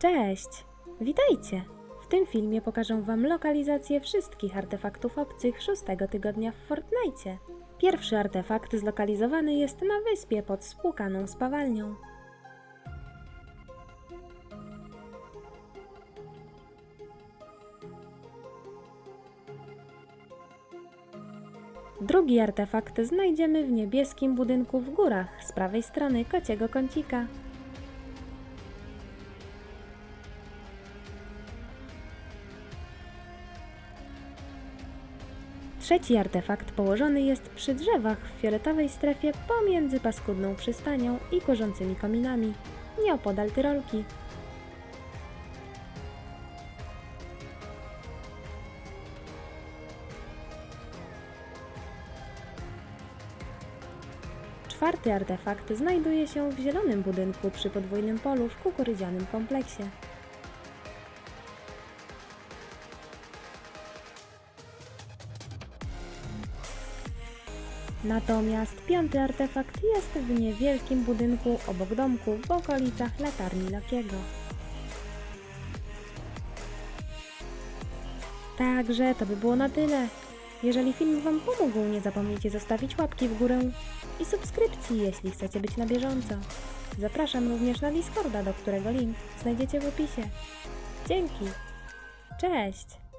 Cześć! Witajcie! W tym filmie pokażę Wam lokalizację wszystkich artefaktów obcych szóstego tygodnia w Fortnite. Pierwszy artefakt zlokalizowany jest na wyspie pod spłukaną spawalnią. Drugi artefakt znajdziemy w niebieskim budynku w górach z prawej strony kociego kącika. Trzeci artefakt położony jest przy drzewach w fioletowej strefie pomiędzy paskudną przystanią i kurzącymi kominami, nieopodal Tyrolki. Czwarty artefakt znajduje się w zielonym budynku przy podwójnym polu w kukurydzianym kompleksie. Natomiast piąty artefakt jest w niewielkim budynku obok domku w okolicach latarni Lokiego. Także to by było na tyle. Jeżeli film Wam pomógł, nie zapomnijcie zostawić łapki w górę i subskrypcji, jeśli chcecie być na bieżąco. Zapraszam również na Discorda, do którego link znajdziecie w opisie. Dzięki. Cześć!